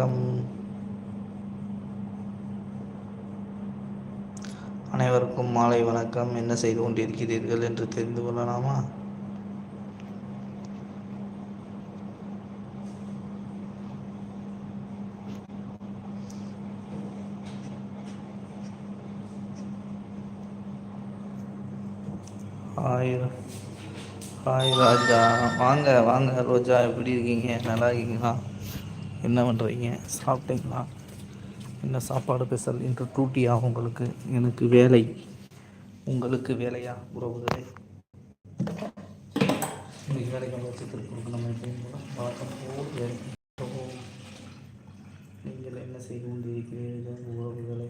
வணக்கம். அனைவருக்கும் மாலை வணக்கம். என்ன செய்து கொண்டிருக்கிறீர்கள் என்று தெரிந்து கொள்ளலாமா? ஹாய் ஹாய் ராஜா வாங்க வாங்க ரோஜா எப்படி இருக்கீங்க? நல்லா இருக்கீங்களா? என்ன பண்ணுறீங்க சாப்பிட்டீங்களா? என்ன சாப்பாடு ஸ்பெஷல் இன்று டூட்டியா உங்களுக்கு. எனக்கு வேலை. உங்களுக்கு வேலையா? உறவுகளே. இன்னைக்கு வேலைக்கு வந்து திருப்பூருக்கு நம்ம எப்பயும் போல வழக்கம் போல் வேலை நீங்கள் என்ன செய்து கொண்டிருக்கிறீர்கள் உறவுகளை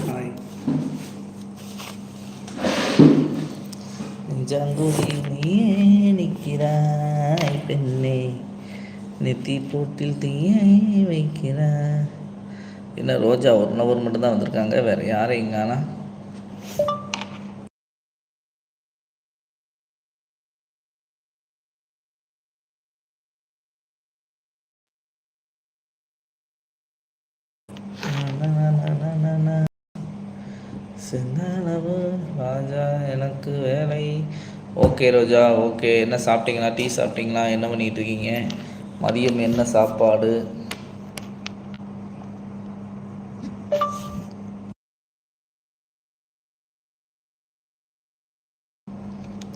ஹாய் நெஞ்சாங்குடி நீயே நிற்கிறாய் பெண்ணே. நெத்தி போட்டில் தீயை வைக்கிறாய். என்ன ரோஜா ஒரு நபர் மட்டும்தான் வந்திருக்காங்க வேற யாரையும் காணா. செந்தளவு ராஜா எனக்கு வேலை. Okay Roja okay. என்ன சாப்பிட்டீங்களா? டீ சாப்பிட்டீங்களா? என்ன பண்ணிட்டு இருக்கீங்க? மதியம் என்ன சாப்பாடு?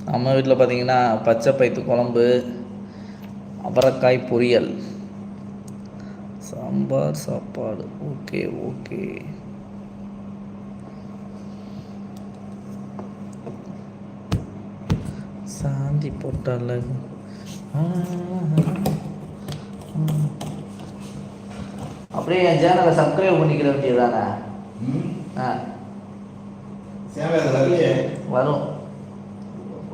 நம்ம வீட்டில் பார்த்தீங்கன்னா பச்சை பயித்து குழம்பு அவரைக்காய் பொரியல் சாம்பார் சாப்பாடு. Okay okay. சாந்தி போட்டால. அப்படியே என் சேனலை சப்ஸ்கிரைப் பண்ணிக்கிற வேண்டியதானே வரும்.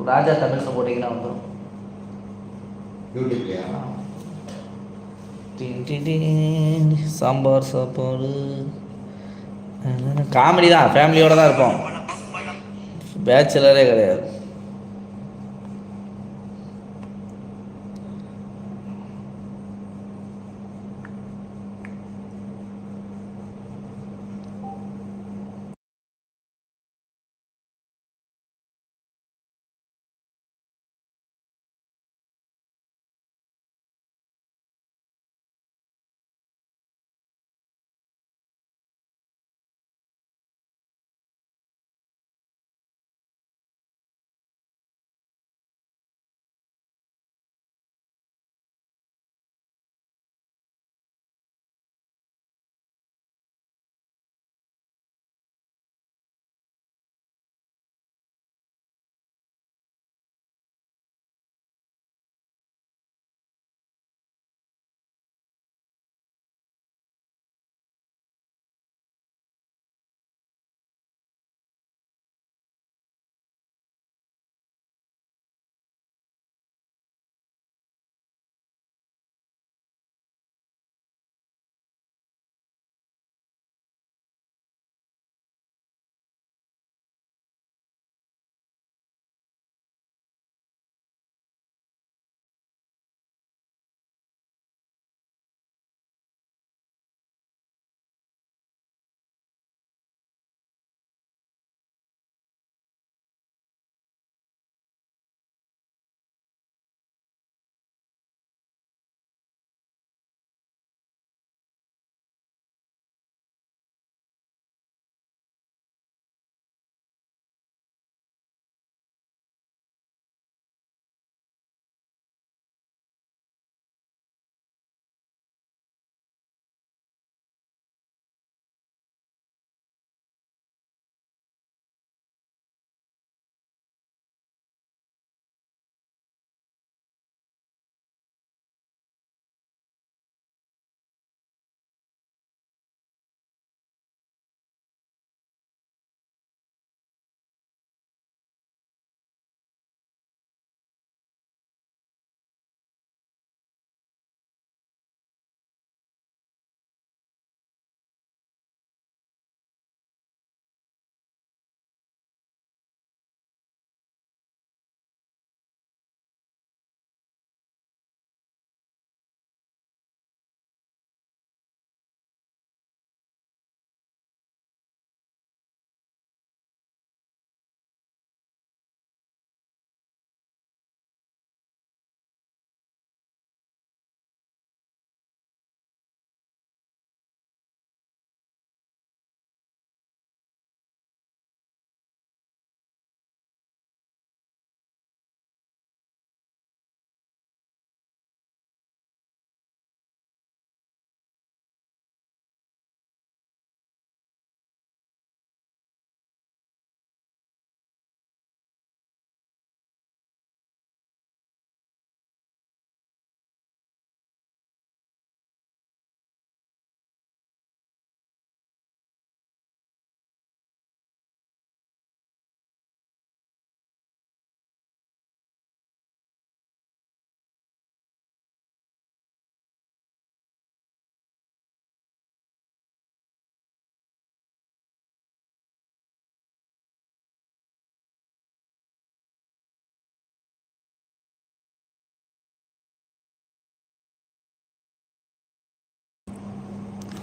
ராஜா தமிழ்னு போட்டிங்கன்னா வந்துடும். சாம்பார் சாப்பாடு. காமெடி தான். ஃபேமிலியோட தான் இருப்போம். பேச்சுலரே கிடையாது.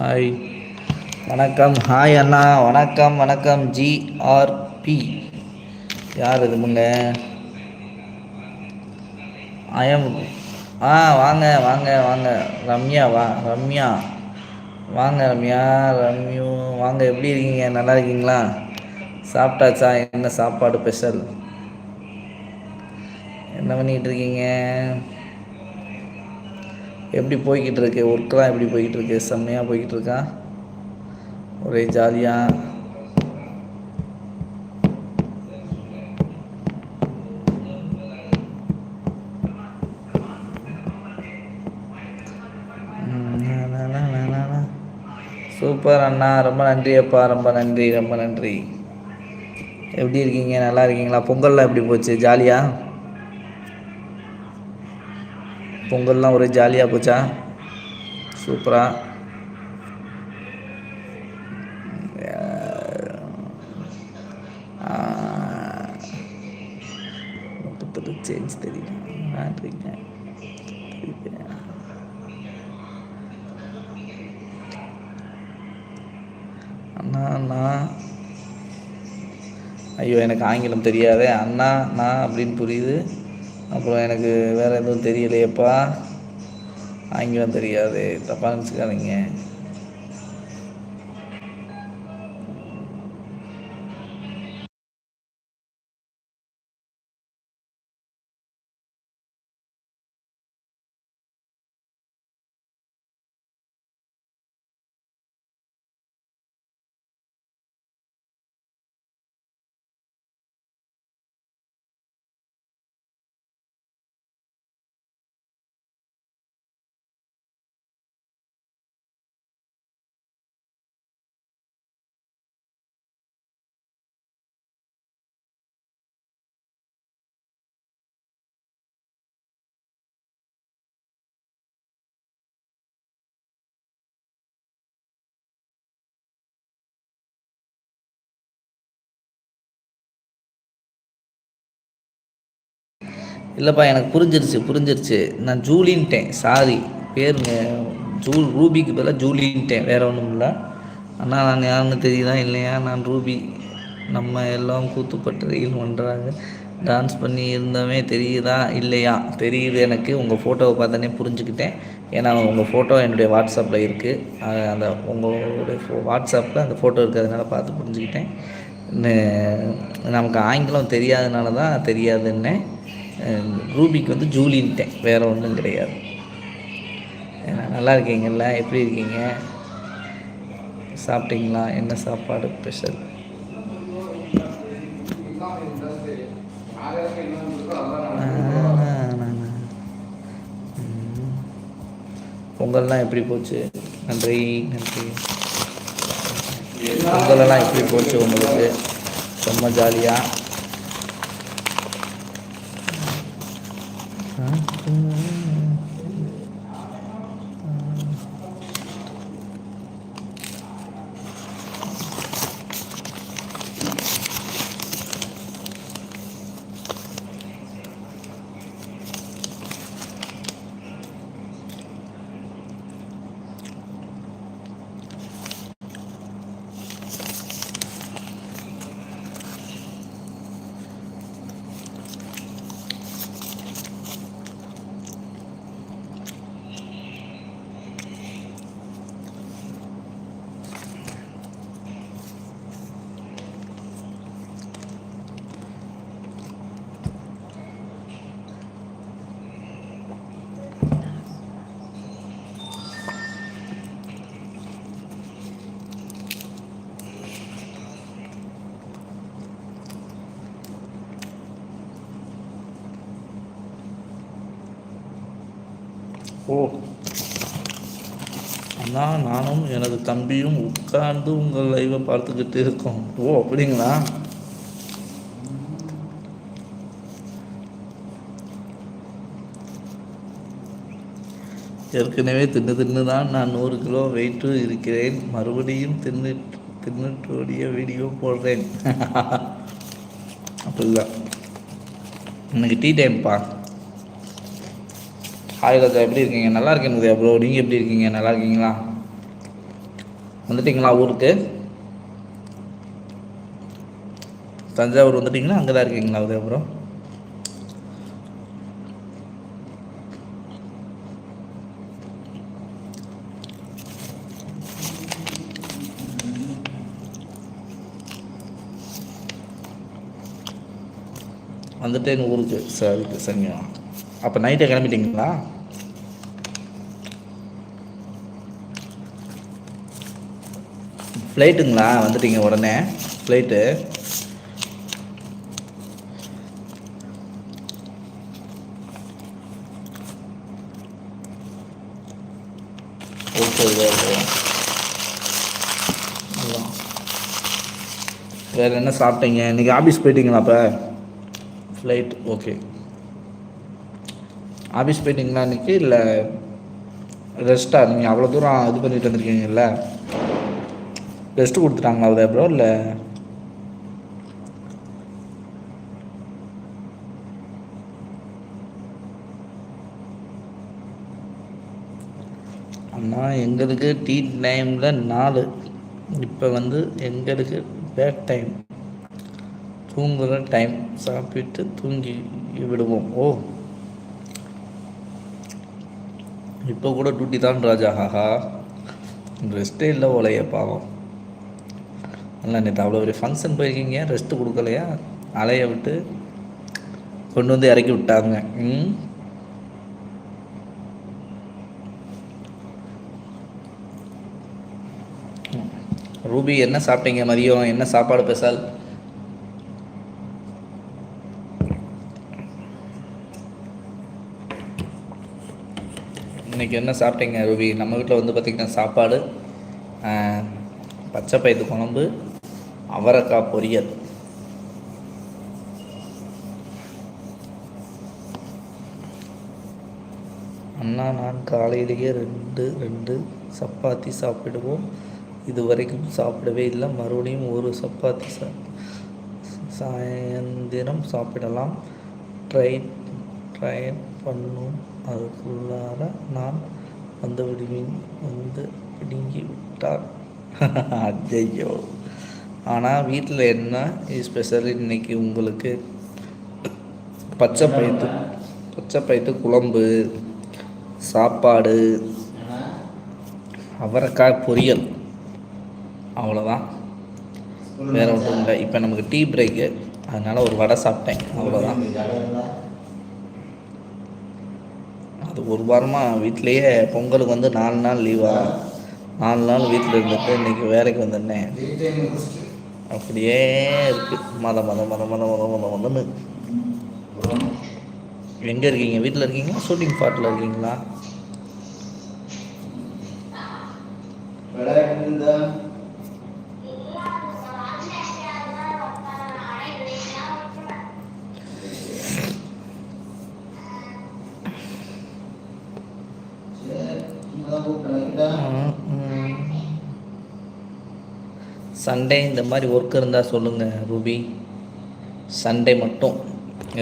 ஹாய். வணக்கம். ஹாய் அண்ணா. வணக்கம் வணக்கம். ஜிஆர்பி யார் இது முங்க ஐஎம் ஆ வாங்க வாங்க வாங்க. ரம்யா வா ரம்யா. வாங்க ரம்யா. ரம்யூ வாங்க. எப்படி இருக்கீங்க? நல்லா இருக்கீங்களா? சாப்பிட்டாச்சா? என்ன சாப்பாடு ஸ்பெஷல்? என்ன பண்ணிகிட்டு இருக்கீங்க? எப்படி போய்கிட்டு இருக்கு ஒர்க்கெலாம் எப்படி போய்கிட்டு இருக்கு செம்மையாக போய்கிட்டு இருக்கா ஒரே ஜாலியாக சூப்பர் அண்ணா. ரொம்ப நன்றி அப்பா. ரொம்ப நன்றி. ரொம்ப நன்றி. எப்படி இருக்கீங்க? நல்லா இருக்கீங்களா? பொங்கல்லாம் எப்படி போச்சு? ஜாலியாக பொங்கல்லாம் ஒரே ஜாலியாக போச்சா? சூப்பராக முப்பத்தெட்டு சேஞ்ச் தெரியும் நன்றிங்க அண்ணா அண்ணா. ஐயோ எனக்கு ஆங்கிலம் தெரியாதே. அண்ணா நான் அப்படின்னு புரியுது. அப்புறம் எனக்கு வேறு எதுவும் தெரியலையேப்பா. ஆங்கிலம் தெரியாது. தப்பாக நினச்சிக்காதீங்க இல்லைப்பா எனக்கு புரிஞ்சிருச்சு புரிஞ்சிருச்சு. நான் ஜூலின்ட்டேன் சாரி பேர் ஜூ ரூபிக்கு பதிலாக ஜூலின்ட்டேன் வேறு ஒன்றும் இல்லை. அண்ணா நான் யாருன்னு தெரியுதா இல்லையா? நான் ரூபி. நம்ம எல்லாம் கூத்துப்பட்டு ரீல் பண்ணுறாங்க டான்ஸ் பண்ணி இருந்தவே தெரியுதா இல்லையா? தெரியுது எனக்கு. உங்கள் ஃபோட்டோவை பார்த்தோன்னே புரிஞ்சுக்கிட்டேன். ஏன்னா உங்கள் ஃபோட்டோ என்னுடைய வாட்ஸ்அப்பில் இருக்குது அந்த உங்களுடைய ஃபோ வாட்ஸ்அப்பில் அந்த ஃபோட்டோ இருக்கிறதுனால பார்த்து புரிஞ்சுக்கிட்டேன். நமக்கு ஆங்கிலம் தெரியாதனால தான் தெரியாதுன்னே ரூபிக்கு வந்து ஜூலின்ட்டேன். வேறு ஒன்றும் கிடையாது. நல்லா இருக்கீங்கல்ல? எப்படி இருக்கீங்க? சாப்பிட்டீங்களா? என்ன சாப்பாடு ஸ்பெஷல் பொங்கல்லாம் எப்படி போச்சு? நன்றி நன்றி. பொங்கலெல்லாம் எப்படி போச்சு உங்களுக்கு? ரொம்ப ஜாலியாக Mm-hmm. ஓ அண்ணா நானும் எனது தம்பியும் உட்கார்ந்து உங்கள் லைவை பார்த்துக்கிட்டு இருக்கோம். ஓ அப்படிங்களா? ஏற்கனவே தின்னு தின்னு தான் நான் நூறு கிலோ வெயிட்டு இருக்கிறேன். மறுபடியும் தின்னு தின்னுட்டுடைய வீடியோ போடுறேன். அப்படிதான். இன்னைக்கு டீ டைம்ப்பா ஹாய் ராஜா எப்படி இருக்கீங்க? நல்லா இருக்கேன் உதயா ப்ரோ நீங்கள் எப்படி இருக்கீங்க? நல்லா இருக்கீங்களா? வந்துட்டிங்களா ஊருக்கு? தஞ்சாவூர் வந்துட்டிங்களா? அங்கே தான் இருக்கீங்களா அதுக்கப்புறம் வந்துட்டேன் ஊருக்கு. சரி சரிங்க அப்போ நைட்டே கிளம்பிட்டீங்களா? ஃப்ளைட்டுங்களா வந்துட்டீங்க உடனே. ஃப்ளைட்டு ஓகே ஓகே வேற என்ன சாப்பிட்டீங்க? இன்னைக்கு ஆஃபீஸ் போயிட்டீங்களா அப்போ? ஃப்ளைட் ஓகே ஆஃபீஸ் போயிட்டீங்களா இன்றைக்கி இல்லை ரெஸ்ட்டாக நீங்கள் அவ்வளோ தூரம் இது பண்ணிட்டு வந்திருக்கீங்கல்ல? ரெஸ்ட் கொடுத்துட்டாங்களா அது ப்ரோ இல்லை? அண்ணா எங்களுக்கு டீ டைமில் நாலு. இப்போ வந்து எங்களுக்கு பேட் டைம் தூங்குகிற டைம் சாப்பிட்டு தூங்கி விடுவோம். ஓ. இப்போ கூட டூட்டி தான் ராஜா. ஹாஹா ரெஸ்ட்டே இல்லை ஓலைய பாவம். இல்லை நேற்று அவ்வளோ பெரிய ஃபங்க்ஷன் போயிருக்கீங்க ரெஸ்ட்டு கொடுக்கலையா? அலைய விட்டு கொண்டு வந்து இறக்கி விட்டாங்க. ம்? ரூபி என்ன சாப்பிட்டீங்க? மதியம் என்ன சாப்பாடு பெசால் இன்னைக்கு என்ன சாப்பிட்டீங்க ரூபி? நம்ம வீட்டில் வந்து பார்த்திங்கன்னா சாப்பாடு பச்சை பயிறு குழம்பு அவரக்காய் பொரியல். அண்ணா நான் காலையிலேயே ரெண்டு ரெண்டு சப்பாத்தி சாப்பிடுவோம். இது வரைக்கும் சாப்பிடவே இல்லை. மறுபடியும் ஒரு சப்பாத்தி சா சாயந்திரம் சாப்பிடலாம். ட்ரை ட்ரை பண்ணும். அதுக்குள்ளார நான் வந்து விடுவேன். வந்து பிடுங்கி விட்டார் ஐயோ ஆனால் வீட்டில் என்ன ஸ்பெஷல் இன்னைக்கு உங்களுக்கு? பச்சை பயிற்று பச்சை பயிற்று குழம்பு சாப்பாடு அவரைக்காய் பொரியல். அவ்வளோதான் வேற ஒன்றும் இல்லை. இப்போ நமக்கு டீ பிரேக்கு அதனால ஒரு வடை சாப்பிட்டேன். அவ்வளோதான் அது ஒரு வாரமாக வீட்டிலையே பொங்கலுக்கு வந்து நாலு நாள் லீவா நாலு நாள் வீட்டில் இருந்துட்டு இன்னைக்கு வேலைக்கு வந்திருந்தேன். அப்படியே இருக்கு. மத மத மத மத மத மத மதன்னு. எங்கே இருக்கீங்க? வீட்டில் இருக்கீங்களா? ஷூட்டிங் ஸ்பாட்டில் இருக்கீங்களா? சண்டே இந்த மாதிரி ஒர்க் இருந்தால் சொல்லுங்கள் ரூபி. சண்டே மட்டும்.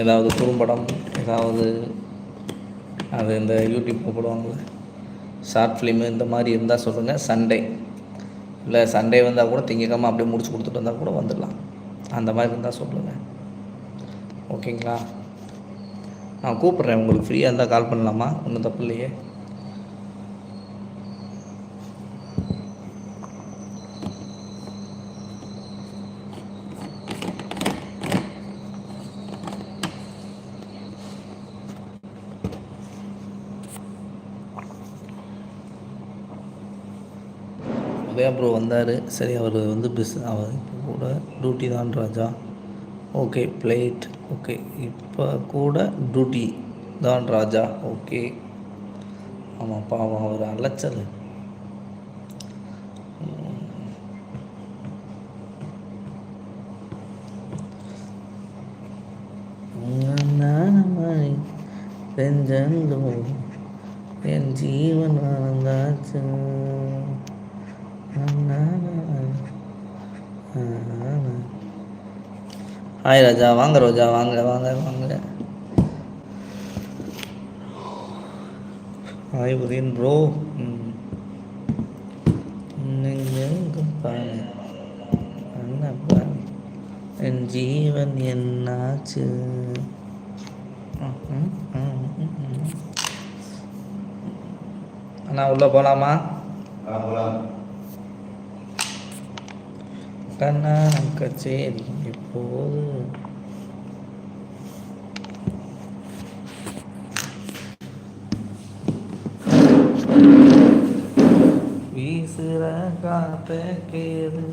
ஏதாவது குறும்படம் ஏதாவது அது இந்த யூடியூப் போடுவாங்கள்ல ஷார்ட் ஃபிலிமு இந்த மாதிரி இருந்தால் சொல்லுங்கள் சண்டே. இல்லை சண்டே வந்தால் கூட திங்கக்காமல் அப்படியே முடிச்சு கொடுத்துட்டு வந்தால் கூட வந்துடலாம். அந்த மாதிரி இருந்தால் சொல்லுங்கள் ஓகேங்களா? நான் கூப்பிட்றேன் உங்களுக்கு ஃப்ரீயாக இருந்தால் கால் பண்ணலாமா? ஒன்றும் தப்பு இல்லையே. உதயா ப்ரோ வந்தார். சரி அவர் வந்து பிஸ் அவர் இப்போ கூட டியூட்டி தான் ராஜா. ஓகே பிளேட் ஓகே இப்போ கூட டியூட்டி தான் ராஜா. ஓகே ஆமாம் பாவம் அவர் அலைச்சல். பெஞ்சந்தும் என் ஜீவன் ஆனந்தாச்சு ஹாய் ராஜா வாங்க ரோஜா வாங்க வாங்க வாங்க. Hi Udhayan bro? என் ஜீவன் என்னாச்சு? அண்ணா உள்ள போலாமா? ஆ போலாம் கண்ணா கச்சேரி எப்போது? வீசுற காத்த கேது